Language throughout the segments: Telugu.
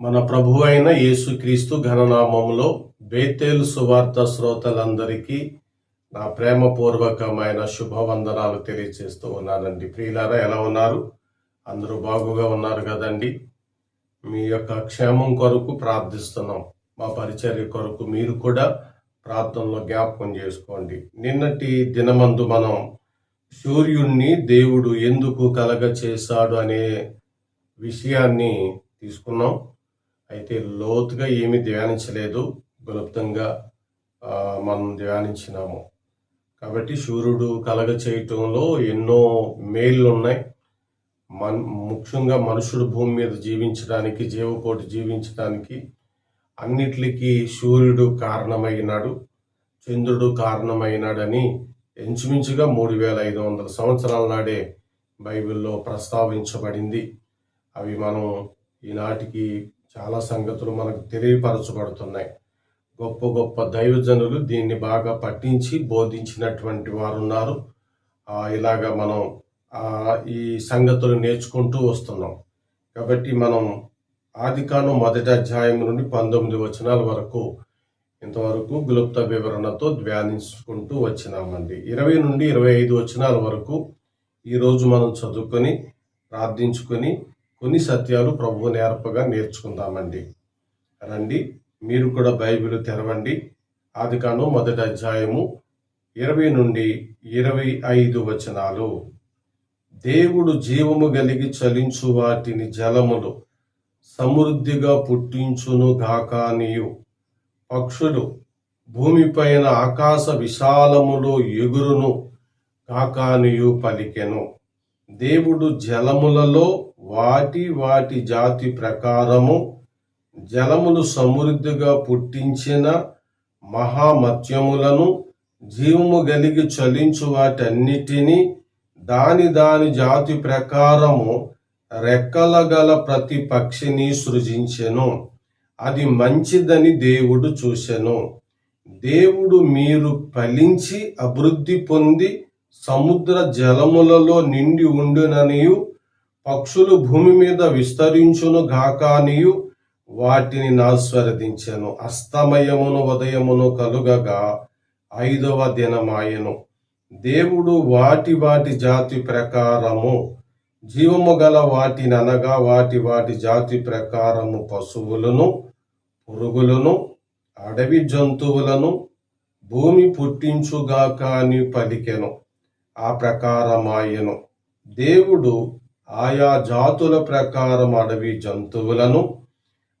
మన ప్రభు అయిన యేసుక్రీస్తు ఘననామంలో బేతేలు సువార్త శ్రోతలందరికీ నా ప్రేమపూర్వకమైన శుభవందనాలు తెలియజేస్తూ ఉన్నానండి. ప్రియులారా ఎలా ఉన్నారు? అందరూ బాగుగా ఉన్నారు కదండి. మీ యొక్క క్షేమం కొరకు ప్రార్థిస్తున్నాం. మా పరిచర్య కొరకు మీరు కూడా ప్రార్థనలో జ్ఞాపకం చేసుకోండి. నిన్నటి దినమందు మనం సూర్యుణ్ణి దేవుడు ఎందుకు కలగ చేశాడు అనే విషయాన్ని తీసుకున్నాం. అయితే లోతుగా ఏమీ ధ్యానించలేదు. గుప్తంగా మనం ధ్యానించినాము. కాబట్టి సూర్యుడు కలగ చేయటంలో ఎన్నో మేళ్ళు ఉన్నాయి మన్ ముఖ్యంగా మనుషుడు భూమి మీద జీవించడానికి జీవకోటి జీవించడానికి అన్నిటికీ సూర్యుడు కారణమైనాడు. చంద్రుడు కారణమైనాడని ఇంచుమించుగా మూడు వేల ఐదు వందల సంవత్సరాల నాడే బైబిల్లో ప్రస్తావించబడింది. అవి మనం ఈనాటికి చాలా సంగతులు మనకు తెలియపరచబడుతున్నాయి. గొప్ప గొప్ప దైవజనులు దీన్ని బాగా పట్టించి బోధించినటువంటి వారు ఉన్నారు ఇలాగ మనం ఈ సంగతులు నేర్చుకుంటూ వస్తున్నాం. కాబట్టి మనం ఆదికాను మొదటి అధ్యాయం నుండి పంతొమ్మిది వచనాల వరకు ఇంతవరకు గులుప్త వివరణతో ధ్యానించుకుంటూ వచ్చినామండి. ఇరవై నుండి ఇరవై ఐదు వచనాల వరకు ఈరోజు మనం చదువుకొని ప్రార్థించుకొని కొన్ని సత్యాలు ప్రభువు నేర్పగా నేర్చుకుందామండి. రండి మీరు కూడా బైబిల్ తెరవండి. ఆదికాను మొదటి అధ్యాయము ఇరవై నుండి ఇరవై ఐదు వచనాలు. దేవుడు జీవము కలిగి చలించు వాటిని జలములు సమృద్ధిగా పుట్టించును గాకానియు పక్షులు భూమిపైన ఆకాశ విశాలములో ఎగురును కాకానియు పలికెను. దేవుడు జలములలో వాటి వాటి జాతి ప్రకారము జలములు సమృద్ధిగా పుట్టించిన మహామత్యములను జీవము కలిగి చలించు వాటన్నిటినీ దాని దాని జాతి ప్రకారము రెక్కల గల ప్రతి పక్షిని సృజించెను. అది మంచిదని దేవుడు చూసెను. దేవుడు మీరు ఫలించి అభివృద్ధి పొంది సముద్ర జలములలో నిండి ఉండుననియు పక్షులు భూమి మీద విస్తరించును గాకానియు వాటిని నాస్వరదించెను అస్తమయమును ఉదయమును కలుగగా ఐదవ దినమాయెను. దేవుడు వాటి వాటి జాతి ప్రకారము జీవము గల వాటిని అనగా వాటి వాటి జాతి ప్రకారము పశువులను పురుగులను అడవి జంతువులను భూమి పుట్టించుగాక అని పలికెను. ఆ ప్రకారమాయెను. దేవుడు ఆయా జాతుల ప్రకారం అడవి జంతువులను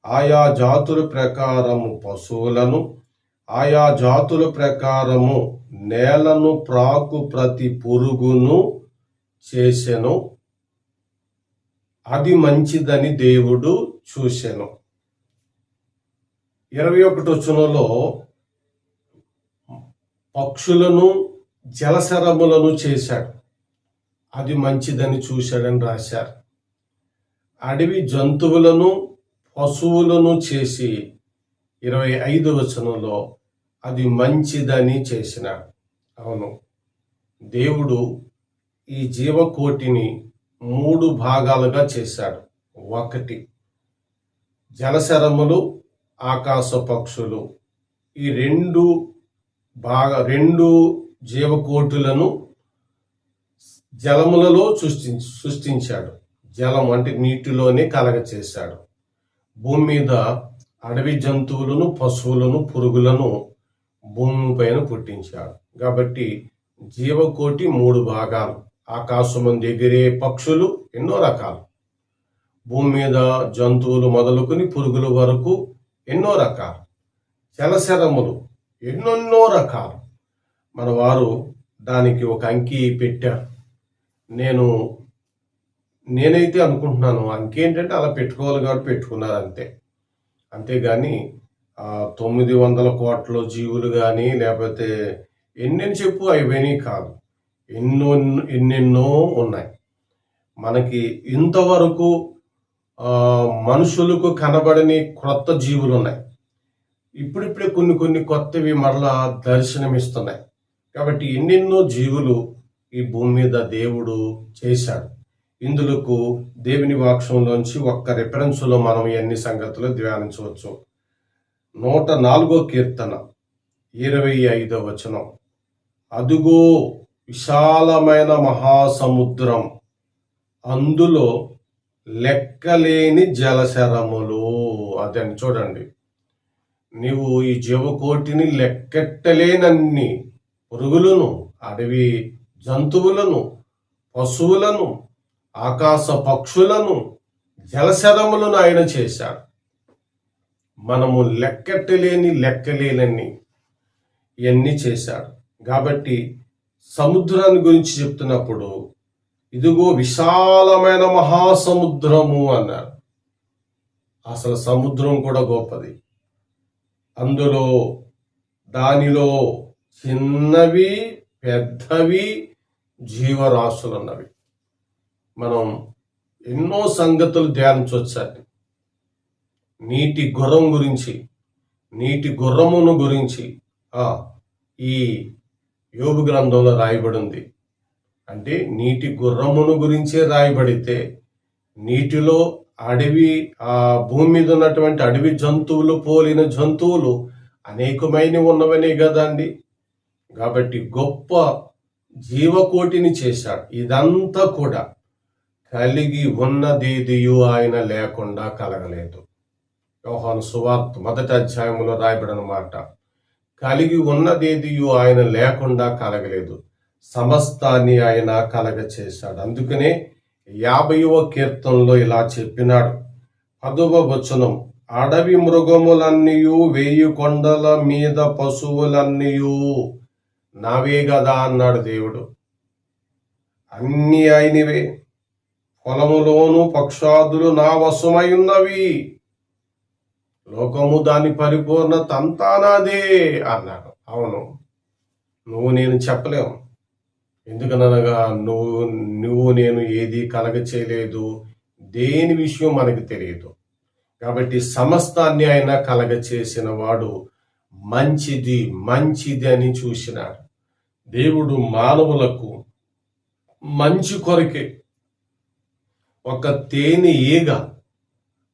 ఆయా జాతుల ప్రకారము పశువులను ఆయా జాతుల ప్రకారము నేలను ప్రాకు ప్రతి పురుగును చేసెను. అది మంచిదని దేవుడు చూశాను ఇరవై ఒకటి వచనంలో పక్షులను జలసరములను చేశాడు. అది మంచిదని చూశాడని రాశారు. అడవి జంతువులను పశువులను చేసి ఇరవై ఐదు వచనంలో అది మంచిదని చేసినాడు. అవును దేవుడు ఈ జీవకోటిని మూడు భాగాలుగా చేశాడు. ఒకటి జలశరములు ఆకాశ పక్షులు. ఈ రెండు భాగ రెండు జీవకోటులను జలములలో సృష్టి సృష్టించాడు. జలం అంటే నీటిలోనే కలగ చేశాడు భూమి మీద అడవి జంతువులను పశువులను పురుగులను భూమి పైన పుట్టించాడు. కాబట్టి జీవకోటి మూడు భాగాలు. ఆకాశం ఎగిరే పక్షులు ఎన్నో రకాలు. భూమి మీద జంతువులు మొదలుకొని పురుగుల వరకు ఎన్నో రకాలు. జలశరములు ఎన్నెన్నో రకాలు. మన వారు దానికి ఒక అంకి పెట్టారు. నేను నేనైతే అనుకుంటున్నాను అంకి అలా పెట్టుకోవాలి కాబట్టి పెట్టుకున్నారు అంతే. అంతేగాని తొమ్మిది వందల కోట్ల జీవులు కానీ లేకపోతే ఎన్నెన్ని చెప్పు అయిపోయినాయి కాదు. ఎన్నో ఎన్నెన్నో ఉన్నాయి. మనకి ఇంతవరకు మనుషులకు కనబడని క్రొత్త జీవులు ఉన్నాయి. ఇప్పుడిప్పుడే కొన్ని కొన్ని కొత్తవి మరలా దర్శనమిస్తున్నాయి. కాబట్టి ఎన్నెన్నో జీవులు ఈ భూమి మీద దేవుడు చేశాడు. ఇందులకు దేవుని వాక్షంలోంచి ఒక్క రెఫరెన్స్లో మనం ఎన్ని సంగతులు ధ్యానించవచ్చు? నూట నాలుగో కీర్తన ఇరవై ఐదో వచనం. అదుగో విశాలమైన మహాసముద్రం అందులో లెక్కలేని జలశరములు అదని చూడండి. నీవు ఈ జీవకోటిని లెక్కెట్టలేనన్ని పురుగులను అడవి జంతువులను పశువులను ఆకాశ పక్షులను జలశరములను ఆయన చేశాడు. మనము లెక్కెట్టలేని లెక్కలేనన్ని ఇవన్నీ చేశాడు. కాబట్టి సముద్రాన్ని గురించి చెప్తున్నప్పుడు ఇదిగో విశాలమైన మహాసముద్రము అన్నారు. అసలు సముద్రం కూడా గొప్పది. అందులో దానిలో చిన్నవి పెద్దవి జీవరాశులు అన్నవి మనం ఎన్నో సంగతులు ధ్యానించవచ్చండి నీటి గుర్రం గురించి నీటి గుర్రమును గురించి ఈ యోగు గ్రంథంలో రాయబడింది. అంటే నీటి గుర్రమును గురించే రాయబడితే నీటిలో అడవి ఆ భూమి మీద ఉన్నటువంటి అడవి జంతువులు పోలిన జంతువులు అనేకమైన ఉన్నవనే కదండి. కాబట్టి గొప్ప జీవకోటిని చేశాడు. ఇదంతా కూడా కలిగి ఉన్నదేదియు ఆయన లేకుండా కలగలేదు. యోహాను సువార్త మొదటి అధ్యాయంలో రాయబడిన మాట కలిగి ఉన్నదేదియు ఆయన లేకుండా కలగలేదు. సమస్తాన్ని ఆయన కలగ చేశాడు. అందుకనే యాభైవ కీర్తనలో ఇలా చెప్పినాడు. పదవ వచనం అడవి మృగములన్నీయు వేయి కొండల మీద పశువులన్నీయు నావే గదా అన్నాడు దేవుడు. అన్నీ ఆయనవే పొలములోను పక్షాదులు నా వశమై ఉన్నవి లోకము దాని పరిపూర్ణత అంతా నాదే అన్నాడు. అవును నువ్వు నేను చెప్పలేము. ఎందుకనగా నువ్వు నువ్వు నేను ఏది కలగ చేయలేదు దేని విషయం మనకు తెలియదు. కాబట్టి సమస్తాన్ని ఆయన కలగ చేసిన వాడు మంచిది మంచిది అని చూసినాడు. దేవుడు మానవులకు మంచి కొరకే. ఒక తేనె ఈగ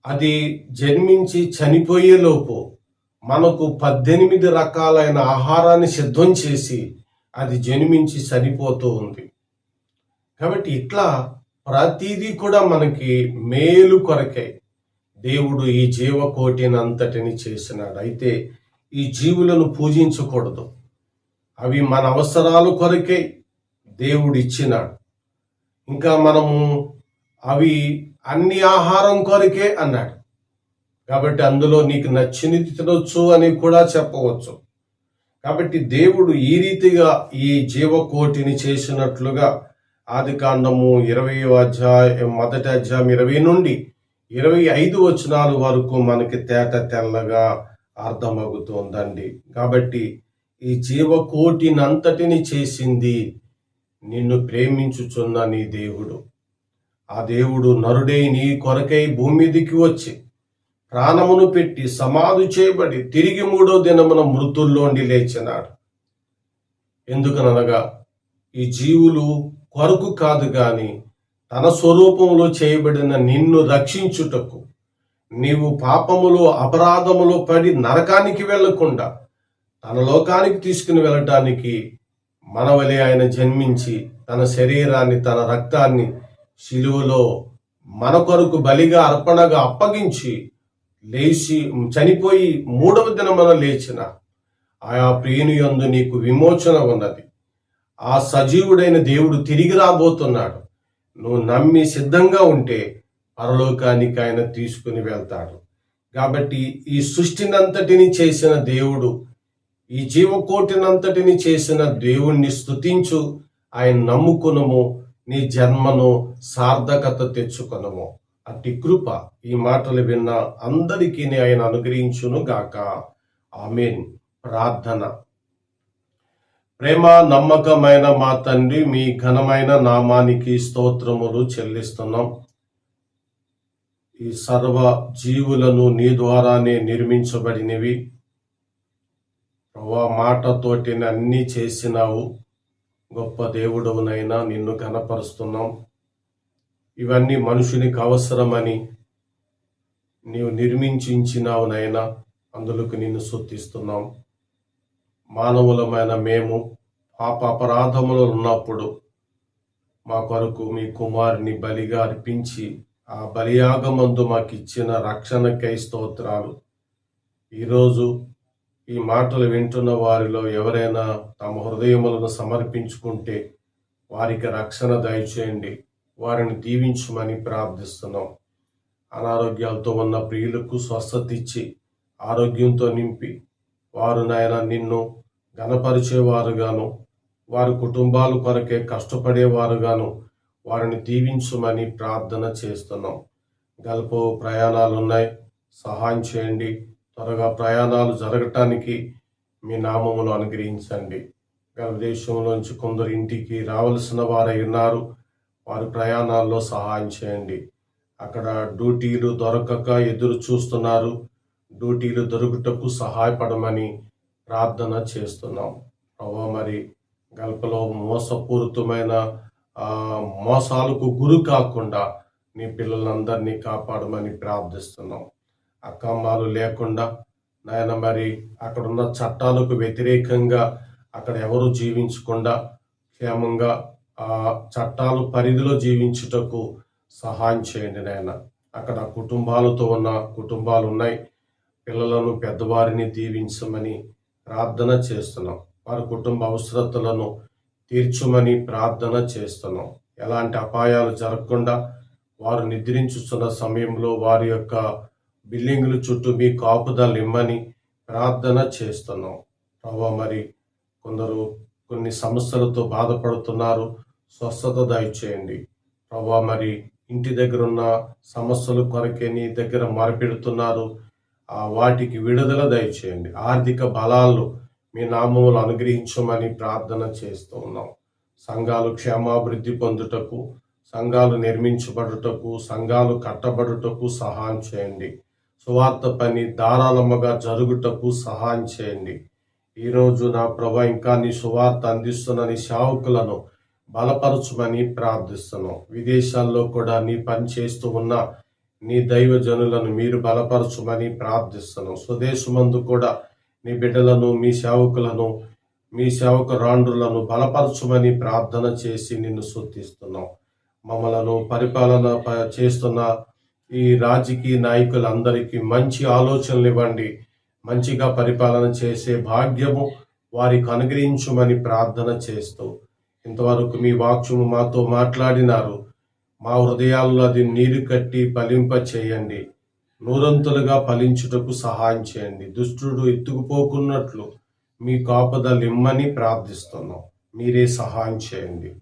అది జన్మించి చనిపోయేలోపు మనకు పద్దెనిమిది రకాలైన ఆహారాన్ని సిద్ధం చేసి అది జన్మించి చనిపోతూ ఉంది. కాబట్టి ఇట్లా ప్రతిదీ కూడా మనకి మేలు కొరకే. దేవుడు ఈ జీవకోటిని అంతటిని చేసినాడు. అయితే ఈ జీవులను పూజించకూడదు. అవి మన అవసరాలు కొరకే దేవుడు ఇచ్చినాడు ఇంకా మనము అవి అన్ని ఆహారం కొరకే అన్నాడు. కాబట్టి అందులో నీకు నచ్చినది తినొచ్చు అని కూడా చెప్పవచ్చు. కాబట్టి దేవుడు ఈ రీతిగా ఈ జీవకోటిని చేసినట్లుగా ఆది కాండము ఇరవై అధ్యాయం మొదటి అధ్యాయం ఇరవై నుండి ఇరవై ఐదు వచనాల వరకు మనకి తేట తెల్లగా అర్థమవుతోందండి. కాబట్టి ఈ జీవకోటినంతటిని చేసింది నిన్ను ప్రేమించుచున్న నీ దేవుడు. ఆ దేవుడు నరుడై నీ కొరకై భూమి మీదికి వచ్చి ప్రాణమును పెట్టి సమాధి చేయబడి తిరిగి మూడో దినమున మృతుల్లోండి లేచినాడు. ఎందుకనగా ఈ జీవులు కొరకు కాదు గాని తన స్వరూపంలో చేయబడిన నిన్ను రక్షించుటకు నీవు పాపములో అపరాధములో పడి నరకానికి వెళ్ళకుండా తన లోకానికి తీసుకుని వెళ్ళటానికి మనవలే ఆయన జన్మించి తన శరీరాన్ని తన రక్తాన్ని శిలువలో మన కొరకు బలిగా అర్పణగా అప్పగించి లేచి చనిపోయి మూడవ దినమన లేచిన ఆయా ప్రియుని యందు నీకు విమోచన ఉన్నది. ఆ సజీవుడైన దేవుడు తిరిగి రాబోతున్నాడు. నువ్వు నమ్మి సిద్ధంగా ఉంటే పరలోకానికి ఆయన తీసుకుని వెళ్తాడు. కాబట్టి ఈ సృష్టినంతటిని చేసిన దేవుడు ఈ జీవకోటినంతటిని చేసిన దేవుణ్ణి స్తుతించు. ఆయన నమ్ముకునము. నీ జన్మను సార్థకత తెచ్చుకొనము. అట్టి కృప ఈ మాటలు విన్న అందరికీ ఆయన అనుగ్రహించును గాక. ఆమెన్. ప్రార్థన. ప్రేమ నమ్మకమైన మా తండ్రి మీ ఘనమైన నామానికి స్తోత్రములు చెల్లిస్తున్నాం. ఈ సర్వ జీవులను నీ ద్వారానే నిర్మించబడినవి. ప్రభా మాటతోటి అన్నీ చేసినావు. గొప్ప దేవుడవునైనా నిన్ను కనపరుస్తున్నాం ఇవన్నీ మనుషునికి అవసరమని నీవు నిర్మించినావు నైనా అందులోకి నిన్ను శుద్ధిస్తున్నాం మానవులమైన మేము పాప అపరాధములు ఉన్నప్పుడు మా కొరకు మీ కుమారుని బలిగా అర్పించి ఆ బలియాగమందు మాకు ఇచ్చిన రక్షణకై స్తోత్రాలు. ఈరోజు ఈ మాటలు వింటున్న వారిలో ఎవరైనా తమ హృదయములను సమర్పించుకుంటే వారికి రక్షణ దయచేయండి. వారిని దీవించమని ప్రార్థిస్తున్నాం. అనారోగ్యాలతో ఉన్న ప్రియులకు స్వస్థత ఇచ్చి ఆరోగ్యంతో నింపి వారు నాయన నిన్ను గనపరిచేవారుగాను వారి కుటుంబాల కొరకే కష్టపడేవారుగాను వారిని దీవించమని ప్రార్థన చేస్తున్నాం. గల్ప ప్రయాణాలు ఉన్నాయి సహాయం చేయండి. త్వరగా ప్రయాణాలు జరగటానికి మీ నామములు అనుగ్రహించండి. గర్భదేశంలోంచి దేశంలోంచి కొందరు ఇంటికి రావలసిన వారై ఉన్నారు. వారి ప్రయాణాల్లో సహాయం చేయండి. అక్కడ డ్యూటీలు దొరకక ఎదురు చూస్తున్నారు. డ్యూటీలు దొరుకుటకు సహాయపడమని ప్రార్థన చేస్తున్నాం. ప్రభా మరి గల్పలో మోసపూరితమైన మోసాలకు గురి కాకుండా నీ పిల్లలందరినీ కాపాడమని ప్రార్థిస్తున్నాం. అక్కమ్మాలు లేకుండా నాయన మరి అక్కడున్న చట్టాలకు వ్యతిరేకంగా అక్కడ ఎవరు జీవించకుండా క్షేమంగా ఆ చట్టాలు పరిధిలో జీవించుటకు సహాయం చేయండి నాయన. అక్కడ కుటుంబాలతో ఉన్న కుటుంబాలు ఉన్నాయి పిల్లలను పెద్దవారిని దీవించమని ప్రార్థన చేస్తున్నాం. వారి కుటుంబ అవసరతలను తీర్చుమని ప్రార్థన చేస్తున్నాం. ఎలాంటి అపాయాలు జరగకుండా వారు నిద్రించుతున్న సమయంలో వారి యొక్క బిల్డింగుల చుట్టూ మీ కాపుదలు ఇమ్మని ప్రార్థన చేస్తున్నాం. ప్రభా మరి కొందరు కొన్ని సమస్యలతో బాధపడుతున్నారు. స్వస్థత దయచేయండి. ప్రభా మరి ఇంటి దగ్గర ఉన్న సమస్యలు కొరకే నీ దగ్గర మరపెడుతున్నారు. ఆ వాటికి విడుదల దయచేయండి. ఆర్థిక బలాలు మీ నామములు అనుగ్రహించమని ప్రార్థన చేస్తూ ఉన్నాం. సంఘాలు క్షేమాభివృద్ధి పొందుటకు సంఘాలు నిర్మించబడుటకు సంఘాలు కట్టబడుటకు సహాయం చేయండి. సువార్త పని ధారాళముగా జరుగుటకు సహాయం చేయండి. ఈరోజు నా ప్రభ ఇంకా నీ సువార్త అందిస్తున్న నీ సేవకులను బలపరచమని ప్రార్థిస్తున్నాం. విదేశాల్లో కూడా నీ పని చేస్తూ ఉన్న నీ దైవ జనులను మీరు బలపరచమని ప్రార్థిస్తున్నాం. స్వదేశమందు కూడా నీ బిడ్డలను మీ సేవకులను మీ సేవక రాండ్రులను బలపరచమని ప్రార్థన చేసి నిన్ను శుద్ధిస్తున్నాం మమ్మలను పరిపాలన ప- చేస్తున్న ఈ రాజకీయ నాయకులందరికీ మంచి ఆలోచనలు ఇవ్వండి మంచిగా పరిపాలన చేసే భాగ్యము వారికి అనుగ్రహించమని ప్రార్థన చేస్తూ ఇంతవరకు మీ వాక్యము మాతో మాట్లాడినారు. మా హృదయాల్లో అది నీరు కట్టి ఫలింప చేయండి నూరంతులుగా ఫలించుటకు సహాయం చేయండి. దుష్టుడు ఎత్తుకుపోకున్నట్లు మీ కాపుదలు ఇమ్మని ప్రార్థిస్తున్నాం. మీరే సహాయం చేయండి.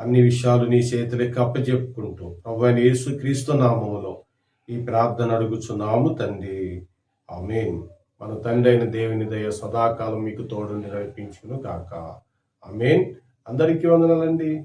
అన్ని విషయాలు నీ చేతులకి అప్పచెప్పుకుంటూ ప్రభు అయిన యేసు క్రీస్తు నామములో ఈ ప్రార్థన అడుగుచున్నాము తండ్రి. ఆమేన్. మన తండ్రి అయిన దేవుని దయ సదాకాలం మీకు తోడు నడిపించును గాక ఆమేన్. అందరికీ వందనాలండి.